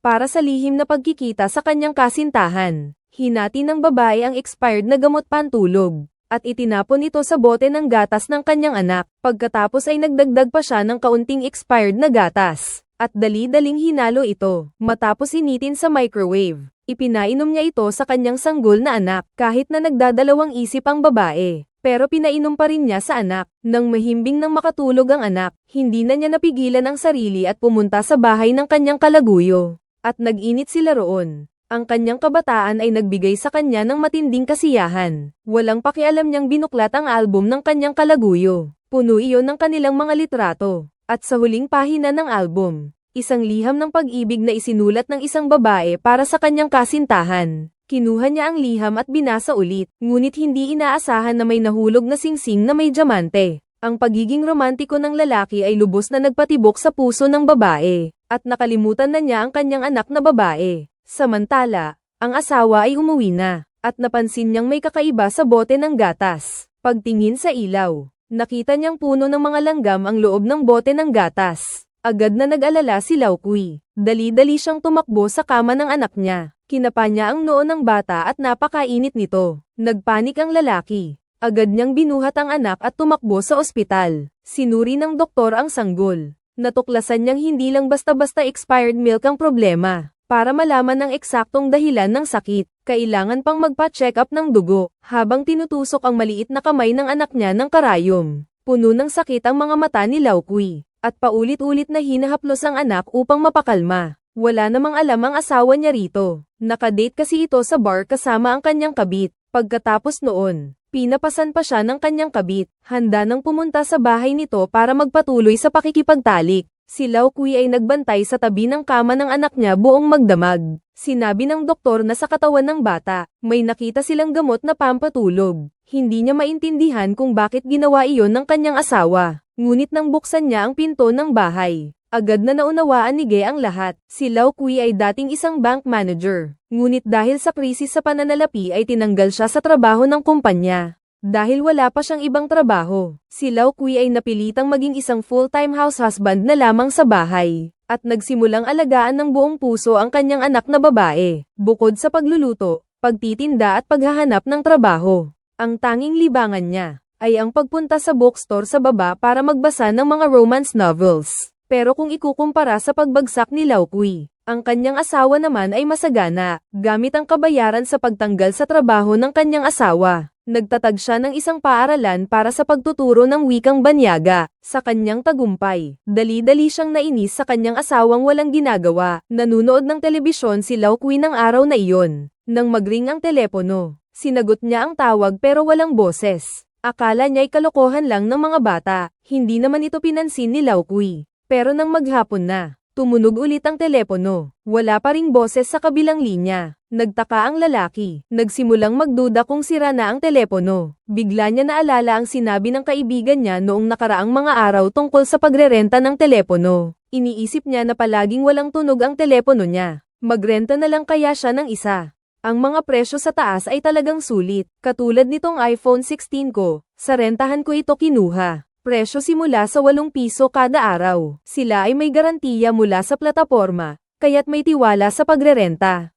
para sa lihim na pagkikita sa kanyang kasintahan. Hinati ng babae ang expired na gamot pantulog, at itinapon ito sa bote ng gatas ng kanyang anak. Pagkatapos ay nagdagdag pa siya ng kaunting expired na gatas, at dali-daling hinalo ito. Matapos initin sa microwave, ipinainom niya ito sa kanyang sanggol na anak, kahit na nagdadalawang isip ang babae. Pero pinainom pa rin niya sa anak. Nang mahimbing nang makatulog ang anak, hindi na niya napigilan ang sarili at pumunta sa bahay ng kanyang kalaguyo. At nag-init sila roon. Ang kanyang kabataan ay nagbigay sa kanya ng matinding kasiyahan. Walang pakialam niyang binuklat ang album ng kanyang kalaguyo. Puno iyon ng kanilang mga litrato. At sa huling pahina ng album, isang liham ng pag-ibig na isinulat ng isang babae para sa kanyang kasintahan. Kinuha niya ang liham at binasa ulit, ngunit hindi inaasahan na may nahulog na singsing na may diamante. Ang pagiging romantiko ng lalaki ay lubos na nagpatibok sa puso ng babae, at nakalimutan na niya ang kanyang anak na babae. Samantala, ang asawa ay umuwi na, at napansin niyang may kakaiba sa bote ng gatas. Pagtingin sa ilaw, nakita niyang puno ng mga langgam ang loob ng bote ng gatas. Agad na nag-alala si Laukui. Dali-dali siyang tumakbo sa kama ng anak niya. Kinapa niya ang noo ng bata at napakainit nito. Nagpanik ang lalaki. Agad niyang binuhat ang anak at tumakbo sa ospital. Sinuri ng doktor ang sanggol. Natuklasan niyang hindi lang basta-basta expired milk ang problema. Para malaman ang eksaktong dahilan ng sakit, kailangan pang magpa-check up ng dugo, habang tinutusok ang maliit na kamay ng anak niya ng karayom. Puno ng sakit ang mga mata ni Laukui, at paulit-ulit na hinahaplos ang anak upang mapakalma. Wala namang alam ang asawa niya rito. Nakadate kasi ito sa bar kasama ang kanyang kabit. Pagkatapos noon, pinapasan pa siya ng kanyang kabit. Handa nang pumunta sa bahay nito para magpatuloy sa pakikipagtalik. Si Lao Kui ay nagbantay sa tabi ng kama ng anak niya buong magdamag. Sinabi ng doktor na sa katawan ng bata, may nakita silang gamot na pampatulog. Hindi niya maintindihan kung bakit ginawa iyon ng kanyang asawa. Ngunit nang buksan niya ang pinto ng bahay, agad na naunawaan ni Ge ang lahat. Si Lao Kui ay dating isang bank manager. Ngunit dahil sa krisis sa pananalapi ay tinanggal siya sa trabaho ng kumpanya. Dahil wala pa siyang ibang trabaho, si Lao Kui ay napilitang maging isang full-time house husband na lamang sa bahay, at nagsimulang alagaan ng buong puso ang kanyang anak na babae, bukod sa pagluluto, pagtitinda at paghahanap ng trabaho. Ang tanging libangan niya, ay ang pagpunta sa bookstore sa baba para magbasa ng mga romance novels. Pero kung ikukumpara sa pagbagsak ni Lao Kui, ang kanyang asawa naman ay masagana, gamit ang kabayaran sa pagtanggal sa trabaho ng kanyang asawa nagtatag siya ng isang paaralan para sa pagtuturo ng wikang banyaga. Sa kanyang tagumpay, dali-dali siyang nainis sa kanyang asawang walang ginagawa. Nanunood ng telebisyon si Lau Kui ng araw na iyon. Nang magring ang telepono, sinagot niya ang tawag pero walang boses. Akala niya'y kalokohan lang ng mga bata, hindi naman ito pinansin ni Lau Kui. Pero nang maghapon na, tumunog ulit ang telepono. Wala pa ring boses sa kabilang linya. Nagtaka ang lalaki. Nagsimulang magduda kung sira na ang telepono. Bigla niya naalala ang sinabi ng kaibigan niya noong nakaraang mga araw tungkol sa pagrerenta ng telepono. Iniisip niya na palaging walang tunog ang telepono niya. Magrenta na lang kaya siya ng isa. Ang mga presyo sa taas ay talagang sulit. Katulad nitong iPhone 16 ko, sa rentahan ko ito kinuha. Presyo simula sa 8 piso kada araw. Sila ay may garantiya mula sa plataporma, kaya't may tiwala sa pagrerenta.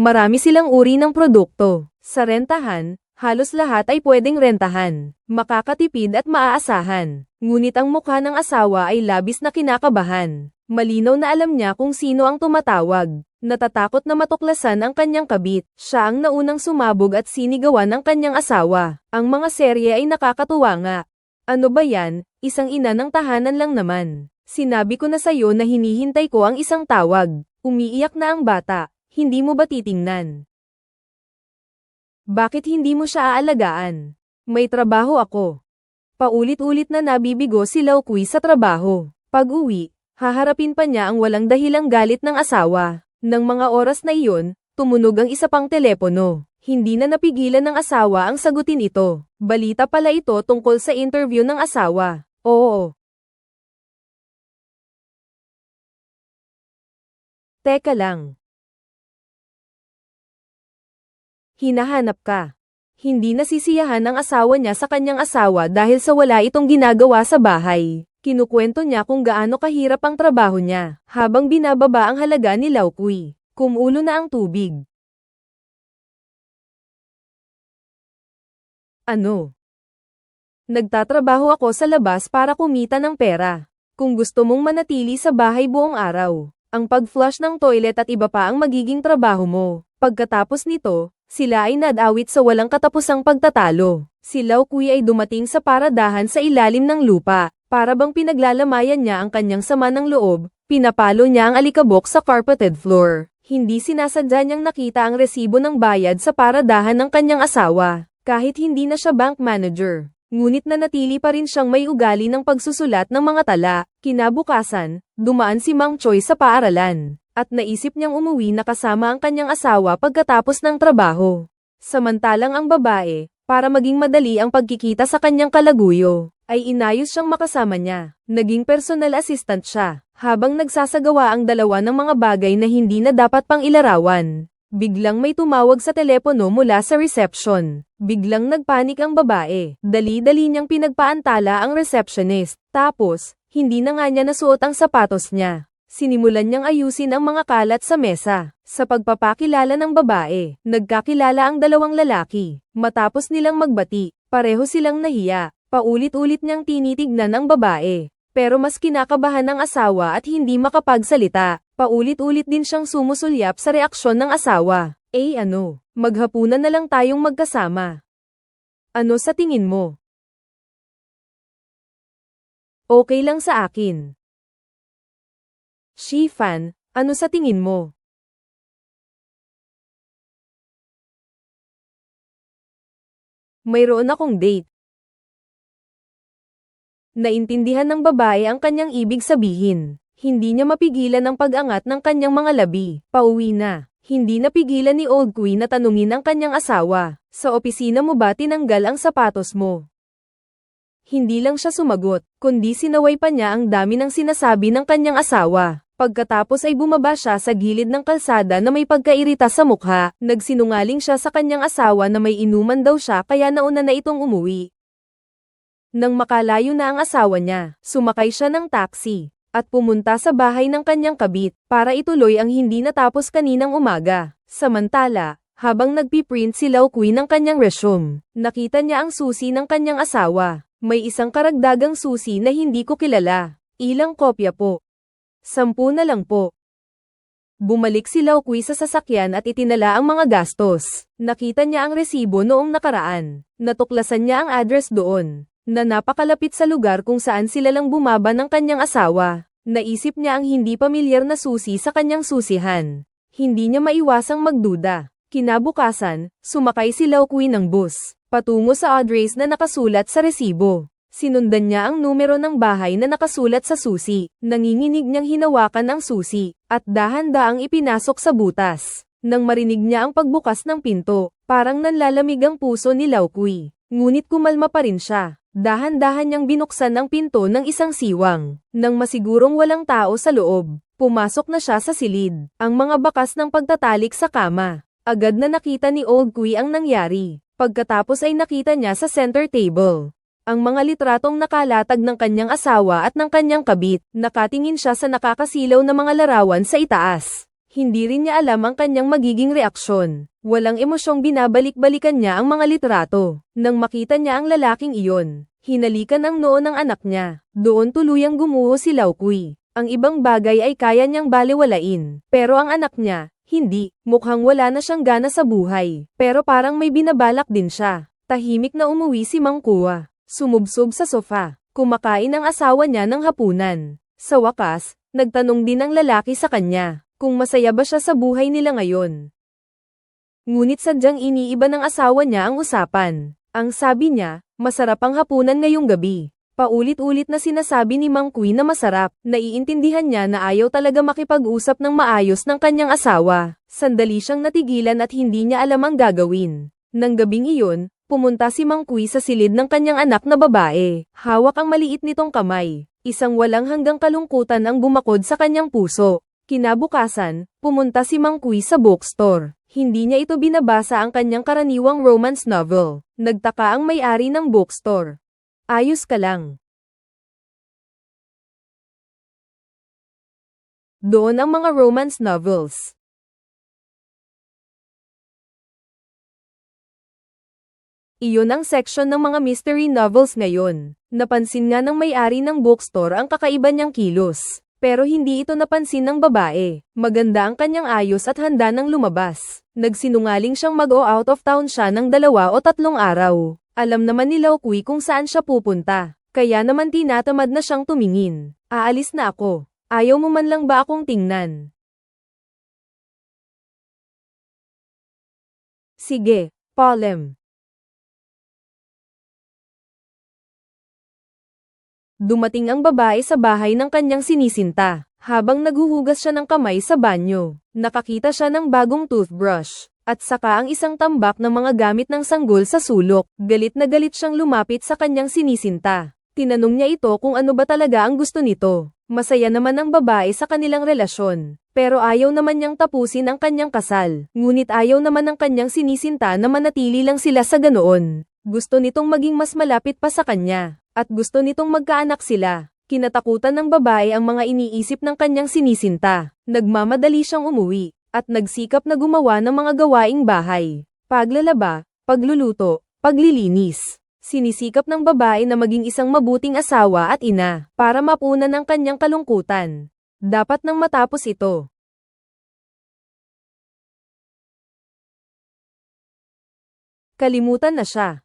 Marami silang uri ng produkto. Sa rentahan, halos lahat ay pwedeng rentahan, makakatipid at maaasahan. Ngunit ang mukha ng asawa ay labis na kinakabahan. Malinaw na alam niya kung sino ang tumatawag. Natatakot na matuklasan ang kanyang kabit. Siya ang naunang sumabog at sinigawan ng kanyang asawa. Ang mga serye ay nakakatuwa nga. Ano ba yan? Isang ina ng tahanan lang naman. Sinabi ko na sa'yo na hinihintay ko ang isang tawag. Umiiyak na ang bata. Hindi mo ba titingnan? Bakit hindi mo siya aalagaan? May trabaho ako. Paulit-ulit na nabibigo si Lau Kui sa trabaho. Pag uwi, haharapin pa niya ang walang dahilang galit ng asawa. Nang mga oras na iyon, tumunog ang isa pang telepono. Hindi na napigilan ng asawa ang sagutin ito. Balita pala ito tungkol sa interview ng asawa. Oo. Teka lang. Hinahanap ka. Hindi nasisiyahan ang asawa niya sa kanyang asawa dahil sa wala itong ginagawa sa bahay. Kinukwento niya kung gaano kahirap ang trabaho niya, habang binababa ang halaga ni Lao Kui. Kumulo na ang tubig. Ano? Nagtatrabaho ako sa labas para kumita ng pera. Kung gusto mong manatili sa bahay buong araw, ang pag-flush ng toilet at iba pa ang magiging trabaho mo. Pagkatapos nito, sila ay nadawit sa walang katapusang pagtatalo. Si Lao Kui ay dumating sa paradahan sa ilalim ng lupa, para bang pinaglalamayan niya ang kanyang sama ng loob, pinapalo niya ang alikabok sa carpeted floor. Hindi sinasadya niyang nakita ang resibo ng bayad sa paradahan ng kanyang asawa, kahit hindi na siya bank manager. Ngunit nanatili pa rin siyang may ugali ng pagsusulat ng mga tala. Kinabukasan, dumaan si Mang Choi sa paaralan, at naisip niyang umuwi na kasama ang kanyang asawa pagkatapos ng trabaho. Samantalang ang babae, para maging madali ang pagkikita sa kanyang kalaguyo, ay inayos siyang makasama niya. Naging personal assistant siya, habang nagsasagawa ang dalawa ng mga bagay na hindi na dapat pang ilarawan. Biglang may tumawag sa telepono mula sa reception. Biglang nagpanik ang babae. Dali-dali niyang pinagpaantala ang receptionist. Tapos, hindi na nga niya nasuot ang sapatos niya. Sinimulan niyang ayusin ang mga kalat sa mesa. Sa pagpapakilala ng babae, nagkakilala ang dalawang lalaki. Matapos nilang magbati, pareho silang nahiya. Paulit-ulit niyang tinitignan ang babae. Pero mas kinakabahan ng asawa at hindi makapagsalita. Paulit-ulit din siyang sumusulyap sa reaksyon ng asawa. Eh ano, maghapunan na lang tayong magkasama. Ano sa tingin mo? Okay lang sa akin. Shifan, ano sa tingin mo? Mayroon akong date. Naintindihan ng babae ang kanyang ibig sabihin. Hindi niya mapigilan ang pag-angat ng kanyang mga labi. Pauwi na. Hindi napigilan ni Old Queen na tanungin ang kanyang asawa. Sa opisina mo ba tinanggal ang sapatos mo? Hindi lang siya sumagot, kundi sinaway pa niya ang dami ng sinasabi ng kanyang asawa. Pagkatapos ay bumaba siya sa gilid ng kalsada na may pagkairita sa mukha. Nagsinungaling siya sa kanyang asawa na may inuman daw siya kaya nauna na itong umuwi. Nang makalayo na ang asawa niya, sumakay siya ng taxi, at pumunta sa bahay ng kanyang kabit, para ituloy ang hindi natapos kaninang umaga. Samantala, habang nagpiprint si Lau Kui ng kanyang resume, nakita niya ang susi ng kanyang asawa. May isang karagdagang susi na hindi ko kilala. Ilang kopya po. Sampu na lang po. Bumalik si Lau Kui sa sasakyan at itinala ang mga gastos. Nakita niya ang resibo noong nakaraan. Natuklasan niya ang address doon na napakalapit sa lugar kung saan sila lang bumaba ng kanyang asawa. Naisip niya ang hindi pamilyar na susi sa kanyang susihan. Hindi niya maiwasang magduda. Kinabukasan, sumakay si Lau Kui ng bus, patungo sa address na nakasulat sa resibo. Sinundan niya ang numero ng bahay na nakasulat sa susi. Nanginginig niyang hinawakan ang susi, at dahan-daang ipinasok sa butas. Nang marinig niya ang pagbukas ng pinto, parang nanlalamig ang puso ni Lau Kui. Ngunit kumalma pa rin siya. Dahan-dahan niyang binuksan ang pinto ng isang siwang. Nang masigurong walang tao sa loob, pumasok na siya sa silid. Ang mga bakas ng pagtatalik sa kama. Agad na nakita ni Old Kui ang nangyari. Pagkatapos ay nakita niya sa center table. Ang mga litratong nakalatag ng kanyang asawa at ng kanyang kabit. Nakatingin siya sa nakakasilaw na mga larawan sa itaas. Hindi rin niya alam ang kanyang magiging reaksyon. Walang emosyong binabalik-balikan niya ang mga litrato. Nang makita niya ang lalaking iyon, hinalikan ang noo ng anak niya. Doon tuluyang gumuho si Lau Kui. Ang ibang bagay ay kaya niyang baliwalain. Pero ang anak niya, hindi. Mukhang wala na siyang gana sa buhay. Pero parang may binabalak din siya. Tahimik na umuwi si Mang Kua. Sumubsob sa sofa. Kumakain ang asawa niya ng hapunan. Sa wakas, nagtanong din ang lalaki sa kanya kung masaya ba siya sa buhay nila ngayon. Ngunit sadyang iniiba ng asawa niya ang usapan. Ang sabi niya, masarap ang hapunan ngayong gabi. Paulit-ulit na sinasabi ni Mang Kui na masarap, naiintindihan niya na ayaw talaga makipag-usap ng maayos ng kanyang asawa. Sandali siyang natigilan at hindi niya alam ang gagawin. Nang gabing iyon, pumunta si Mang Kui sa silid ng kanyang anak na babae. Hawak ang maliit nitong kamay. Isang walang hanggang kalungkutan ang bumakod sa kanyang puso. Kinabukasan, pumunta si Mang Kui sa bookstore hindi niya ito binabasa ang kanyang karaniwang romance novel. Nagtaka ang may-ari ng bookstore. Ayos ka lang. Doon ang mga romance novels. Iyon ang section ng mga mystery novels ngayon. Napansin nga ng may-ari ng bookstore ang kakaiba niyang kilos. Pero hindi ito napansin ng babae. Maganda ang kanyang ayos at handa ng lumabas. Nagsinungaling siyang mag-o out of town siya ng dalawa o tatlong araw. Alam naman ni Laokui kung saan siya pupunta. Kaya naman tinatamad na siyang tumingin. Aalis na ako. Ayaw mo man lang ba akong tingnan? Sige, Polem. Dumating ang babae sa bahay ng kanyang sinisinta. Habang naghuhugas siya ng kamay sa banyo, nakakita siya ng bagong toothbrush, at saka ang isang tambak ng mga gamit ng sanggol sa sulok. Galit na galit siyang lumapit sa kanyang sinisinta. Tinanong niya ito kung ano ba talaga ang gusto nito. Masaya naman ang babae sa kanilang relasyon, pero ayaw naman niyang tapusin ang kanyang kasal. Ngunit ayaw naman ng kanyang sinisinta na manatili lang sila sa ganoon. Gusto nitong maging mas malapit pa sa kanya, at gusto nitong magkaanak sila. Kinatakutan ng babae ang mga iniisip ng kanyang sinisinta. Nagmamadali siyang umuwi, at nagsikap na gumawa ng mga gawaing bahay. Paglalaba, pagluluto, paglilinis. Sinisikap ng babae na maging isang mabuting asawa at ina, para mapunan ang kanyang kalungkutan. Dapat nang matapos ito. Kalimutan na siya.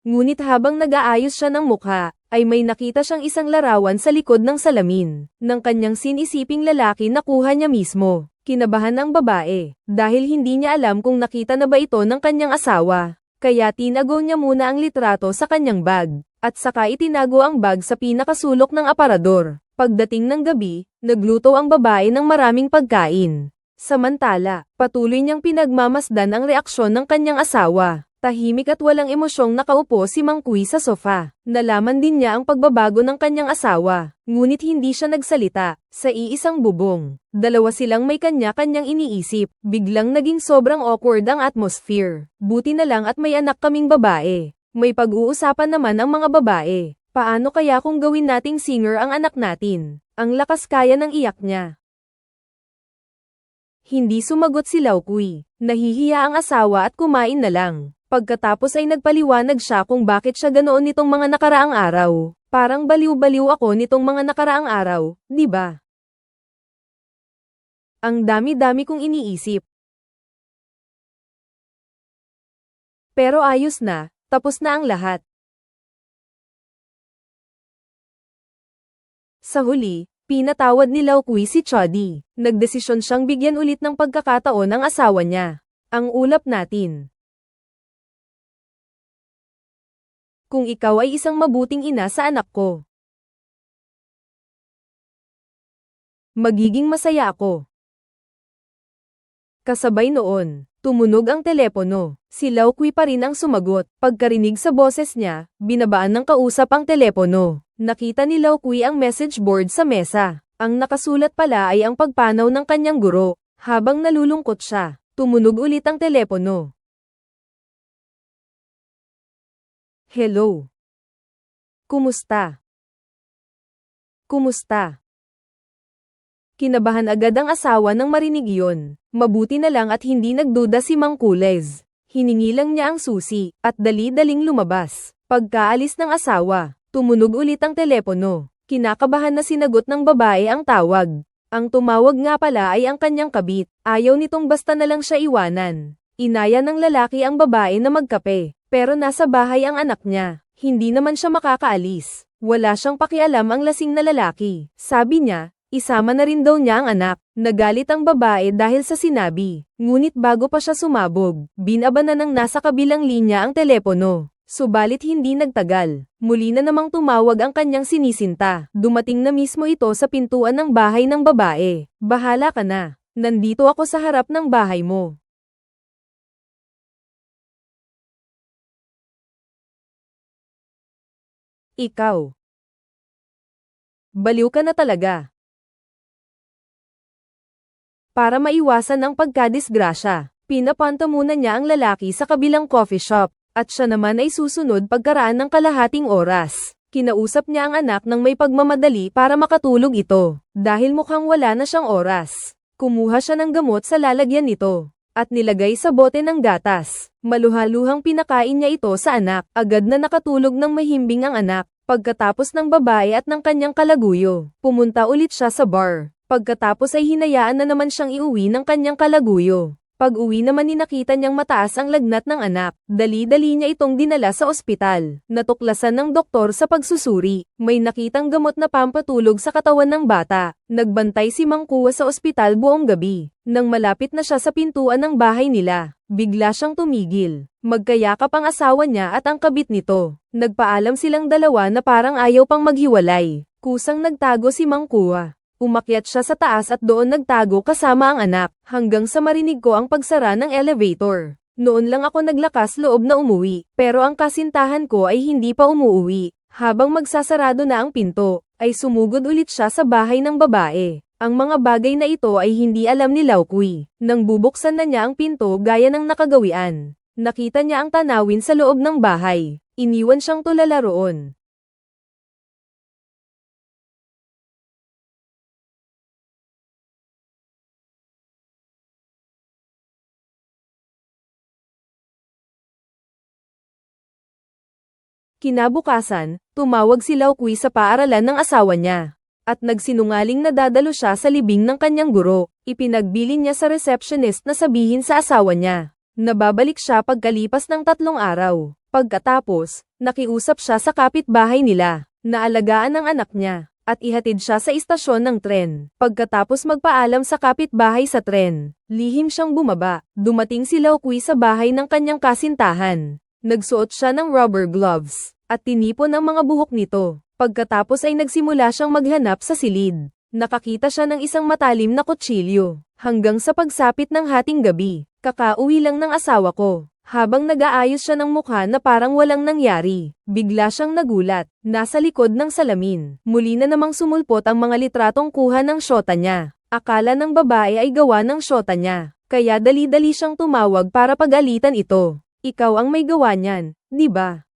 Ngunit habang nag-aayos siya ng mukha, ay may nakita siyang isang larawan sa likod ng salamin, ng kanyang sinisiping lalaki na kuha niya mismo. Kinabahan ang babae, dahil hindi niya alam kung nakita na ba ito ng kanyang asawa. Kaya tinago niya muna ang litrato sa kanyang bag, at saka itinago ang bag sa pinakasulok ng aparador. Pagdating ng gabi, nagluto ang babae ng maraming pagkain. Samantala, patuloy niyang pinagmamasdan ang reaksyon ng kanyang asawa. Tahimik at walang emosyong nakaupo si Mang Kui sa sofa. Nalaman din niya ang pagbabago ng kanyang asawa, ngunit hindi siya nagsalita. Sa iisang bubong, dalawa silang may kanya-kanyang iniisip. Biglang naging sobrang awkward ang atmosphere. Buti na lang at may anak kaming babae. May pag-uusapan naman ang mga babae. Paano kaya kung gawin nating singer ang anak natin? Ang lakas kaya ng iyak niya. Hindi sumagot si Laokui. Nahihiya ang asawa at kumain na lang. Pagkatapos ay nagpaliwanag siya kung bakit siya ganoon nitong mga nakaraang araw. Parang baliw-baliw ako nitong mga nakaraang araw, di ba? Ang dami-dami kong iniisip. Pero ayos na, tapos na ang lahat. Sa huli, pinatawad ni Laokui si Chody. Nagdesisyon siyang bigyan ulit ng pagkakataon ang asawa niya. Ang ulap natin. Kung ikaw ay isang mabuting ina sa anak ko. Magiging masaya ako. Kasabay noon, tumunog ang telepono. Si Laokwi pa rin ang sumagot. Pagkarinig sa boses niya, binabaan ng kausap ang telepono. Nakita ni Laokwi ang message board sa mesa. Ang nakasulat pala ay ang pagpanaw ng kanyang guro. Habang nalulungkot siya, tumunog ulit ang telepono. Hello. Kumusta? Kumusta? Kinabahan agad ang asawa nang marinig iyon. Mabuti na lang at hindi nagduda si Mang Kulez. Hiningi lang niya ang susi, at dali-daling lumabas. Pagkaalis ng asawa, tumunog ulit ang telepono. Kinakabahan na sinagot ng babae ang tawag. Ang tumawag nga pala ay ang kanyang kabit. Ayaw nitong basta na lang siya iwanan. Inaya ng lalaki ang babae na magkape. Pero nasa bahay ang anak niya. Hindi naman siya makakaalis. Wala siyang pakialam ang lasing na lalaki. Sabi niya, isama na rin daw niya ang anak. Nagalit ang babae dahil sa sinabi. Ngunit bago pa siya sumabog, binaba na ng nasa kabilang linya ang telepono. Subalit hindi nagtagal. Muli na namang tumawag ang kanyang sinisinta. Dumating na mismo ito sa pintuan ng bahay ng babae. Bahala ka na. Nandito ako sa harap ng bahay mo. Ikaw. Baliw ka na talaga. Para maiwasan ang pagkadisgrasya, pinapanta muna niya ang lalaki sa kabilang coffee shop, at siya naman ay susunod pagkaraan ng kalahating oras. Kinausap niya ang anak ng may pagmamadali para makatulog ito. Dahil mukhang wala na siyang oras. Kumuha siya ng gamot sa lalagyan nito. At nilagay sa bote ng gatas. Maluhaluhang pinakain niya ito sa anak. Agad na nakatulog ng mahimbing ang anak. Pagkatapos ng babae at ng kanyang kalaguyo, pumunta ulit siya sa bar. Pagkatapos ay hinayaan na naman siyang iuwi ng kanyang kalaguyo. Pag uwi naman ni nakita niyang mataas ang lagnat ng anak, dali-dali niya itong dinala sa ospital. Natuklasan ng doktor sa pagsusuri, may nakitang gamot na pampatulog sa katawan ng bata. Nagbantay si Mangkuwa sa ospital buong gabi. Nang malapit na siya sa pintuan ng bahay nila, bigla siyang tumigil. Magkayakap ang asawa niya at ang kabit nito. Nagpaalam silang dalawa na parang ayaw pang maghiwalay. Kusang nagtago si Mangkuwa. Umakyat siya sa taas at doon nagtago kasama ang anak, hanggang sa marinig ko ang pagsara ng elevator. Noon lang ako naglakas loob na umuwi, pero ang kasintahan ko ay hindi pa umuwi. Habang magsasarado na ang pinto, ay sumugod ulit siya sa bahay ng babae. Ang mga bagay na ito ay hindi alam ni Laukui. Nang bubuksan na niya ang pinto gaya ng nakagawian, nakita niya ang tanawin sa loob ng bahay. Iniwan siyang tulala roon. Kinabukasan, tumawag si Laukui sa paaralan ng asawa niya. At nagsinungaling na dadalo siya sa libing ng kanyang guro. Ipinagbili niya sa receptionist na sabihin sa asawa niya. Nababalik siya pagkalipas ng tatlong araw. Pagkatapos, nakiusap siya sa kapitbahay nila, na alagaan ang anak niya, at ihatid siya sa istasyon ng tren. Pagkatapos magpaalam sa kapitbahay sa tren, lihim siyang bumaba. Dumating si Laukui sa bahay ng kanyang kasintahan. Nagsuot siya ng rubber gloves, at tinipon ang mga buhok nito. Pagkatapos ay nagsimula siyang maghanap sa silid. Nakakita siya ng isang matalim na kutsilyo. Hanggang sa pagsapit ng hating gabi, kakauwi lang ng asawa ko. Habang nag-aayos siya ng mukha na parang walang nangyari, bigla siyang nagulat. Nasa likod ng salamin, muli na namang sumulpot ang mga litratong kuha ng syota niya. Akala ng babae ay gawa ng syota niya, kaya dali-dali siyang tumawag para pagalitan ito. Ikaw ang may gawa niyan, di ba?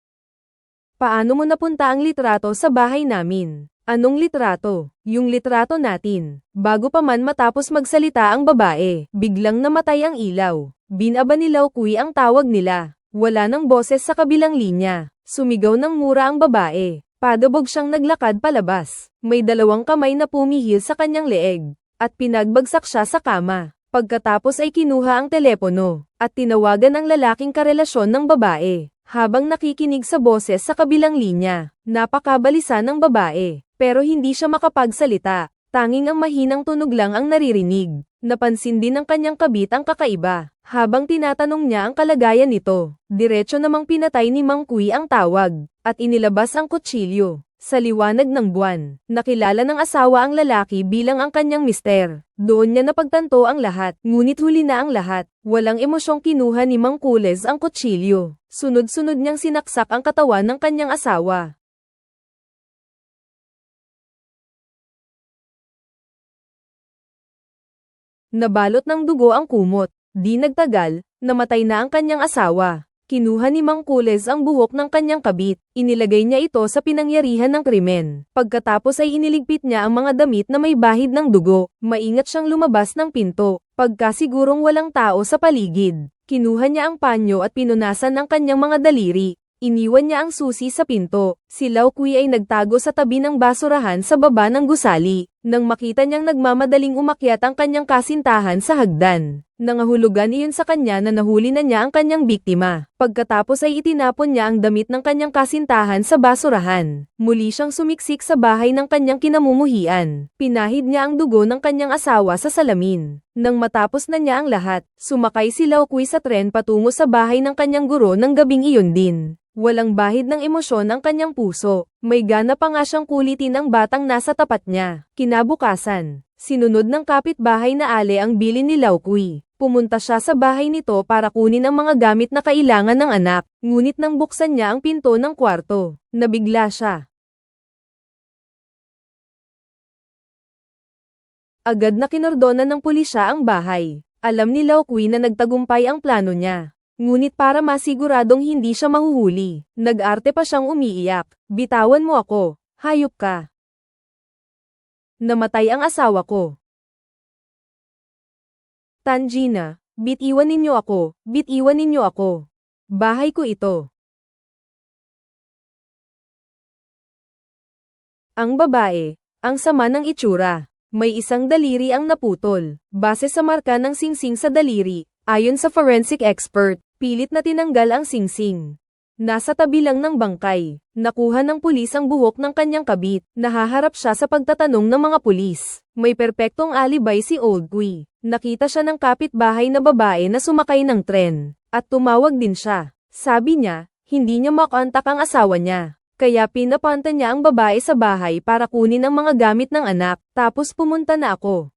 Paano mo napunta ang litrato sa bahay namin? Anong litrato? Yung litrato natin. Bago pa man matapos magsalita ang babae, biglang namatay ang ilaw. Binaba ni Laukui ang tawag nila. Wala nang boses sa kabilang linya. Sumigaw ng mura ang babae. Padabog siyang naglakad palabas. May dalawang kamay na pumihil sa kanyang leeg. At pinagbagsak siya sa kama. Pagkatapos ay kinuha ang telepono, at tinawagan ang lalaking karelasyon ng babae. Habang nakikinig sa boses sa kabilang linya, napakabalisa ng babae, pero hindi siya makapagsalita. Tanging ang mahinang tunog lang ang naririnig. Napansin din ng kanyang kabit ang kakaiba. Habang tinatanong niya ang kalagayan nito, diretso namang pinatay ni Mang Kui ang tawag, at inilabas ang kutsilyo. Sa liwanag ng buwan, nakilala ng asawa ang lalaki bilang ang kanyang mister. Doon niya napagtanto ang lahat, ngunit huli na ang lahat. Walang emosyong kinuha ni Mang Kules ang kutsilyo. Sunod-sunod niyang sinaksak ang katawan ng kanyang asawa. Nabalot ng dugo ang kumot. Di nagtagal, namatay na ang kanyang asawa. Kinuha ni Mang Kules ang buhok ng kanyang kabit, inilagay niya ito sa pinangyarihan ng krimen. Pagkatapos ay iniligpit niya ang mga damit na may bahid ng dugo, maingat siyang lumabas ng pinto. Pagkasigurong walang tao sa paligid, kinuha niya ang panyo at pinunasan ang kanyang mga daliri. Iniwan niya ang susi sa pinto. Si Laukui ay nagtago sa tabi ng basurahan sa baba ng gusali. Nang makita niyang nagmamadaling umakyat ang kanyang kasintahan sa hagdan, nangahulugan iyon sa kanya na nahuli na niya ang kanyang biktima. Pagkatapos ay itinapon niya ang damit ng kanyang kasintahan sa basurahan. Muli siyang sumiksik sa bahay ng kanyang kinamumuhian. Pinahid niya ang dugo ng kanyang asawa sa salamin. Nang matapos na niya ang lahat, sumakay si Laukui sa tren patungo sa bahay ng kanyang guro ng gabing iyon din. Walang bahid ng emosyon ang kanyang puso. May gana pa nga siyang kulitin ang batang nasa tapat niya. Kinabukasan, sinunod ng kapitbahay na ale ang bilin ni Laukui. Pumunta siya sa bahay nito para kunin ang mga gamit na kailangan ng anak, ngunit nang buksan niya ang pinto ng kwarto, nabigla siya. Agad na kinordona ng pulisya ang bahay. Alam ni Laukui na nagtagumpay ang plano niya. Ngunit para masiguradong hindi siya mahuhuli, nag-arte pa siyang umiiyak. Bitawan mo ako, hayop ka. Namatay ang asawa ko. Tangina, bitiwan ninyo ako, bitiwan ninyo ako. Bahay ko ito. Ang babae, ang sama ng itsura. May isang daliri ang naputol. Base sa marka ng singsing sa daliri, ayon sa forensic expert, pilit na tinanggal ang singsing. Nasa tabi lang ng bangkay. Nakuha ng pulis ang buhok ng kanyang kabit. Nahaharap siya sa pagtatanong ng mga pulis. May perpektong alibay si Old Kui. Nakita siya ng kapitbahay na babae na sumakay ng tren. At tumawag din siya. Sabi niya, hindi niya makontak ang asawa niya. Kaya pinapanta niya ang babae sa bahay para kunin ang mga gamit ng anak, tapos pumunta na ako.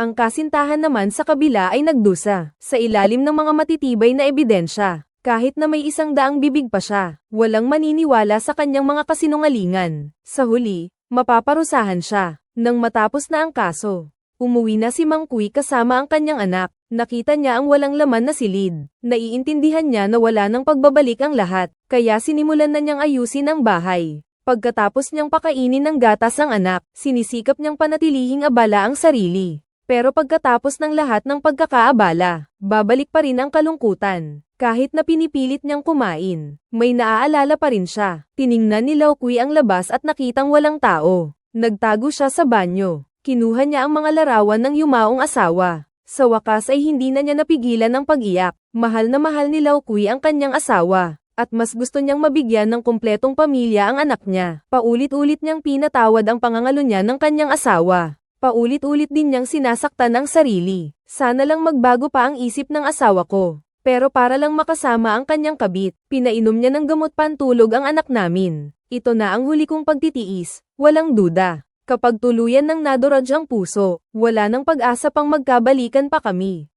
Ang kasintahan naman sa kabila ay nagdusa, sa ilalim ng mga matitibay na ebidensya. Kahit na may isang daang bibig pa siya, walang maniniwala sa kanyang mga kasinungalingan. Sa huli, mapaparusahan siya. Nang matapos na ang kaso, umuwi na si Mang Kui kasama ang kanyang anak. Nakita niya ang walang laman na silid. Naiintindihan niya na wala nang pagbabalik ang lahat, kaya sinimulan na niyang ayusin ang bahay. Pagkatapos niyang pakainin ng gatas ang anak, sinisikap niyang panatilihing abala ang sarili. Pero pagkatapos ng lahat ng pagkakaabala, babalik pa rin ang kalungkutan. Kahit na pinipilit niyang kumain, may naaalala pa rin siya. Tiningnan ni Lao Kui ang labas at nakitang walang tao. Nagtago siya sa banyo. Kinuha niya ang mga larawan ng yumaong asawa. Sa wakas ay hindi na niya napigilan ng pag-iyak. Mahal na mahal ni Lao Kui ang kanyang asawa. At mas gusto niyang mabigyan ng kumpletong pamilya ang anak niya. Paulit-ulit niyang pinatawad ang pangangalo niya ng kanyang asawa. Paulit-ulit din niyang sinasaktan ang sarili. Sana lang magbago pa ang isip ng asawa ko. Pero para lang makasama ang kanyang kabit, pinainom niya ng gamot pantulog ang anak namin. Ito na ang huli kong pagtitiis, walang duda. Kapag tuluyan ng naduraj ang puso, wala nang pag-asa pang magkabalikan pa kami.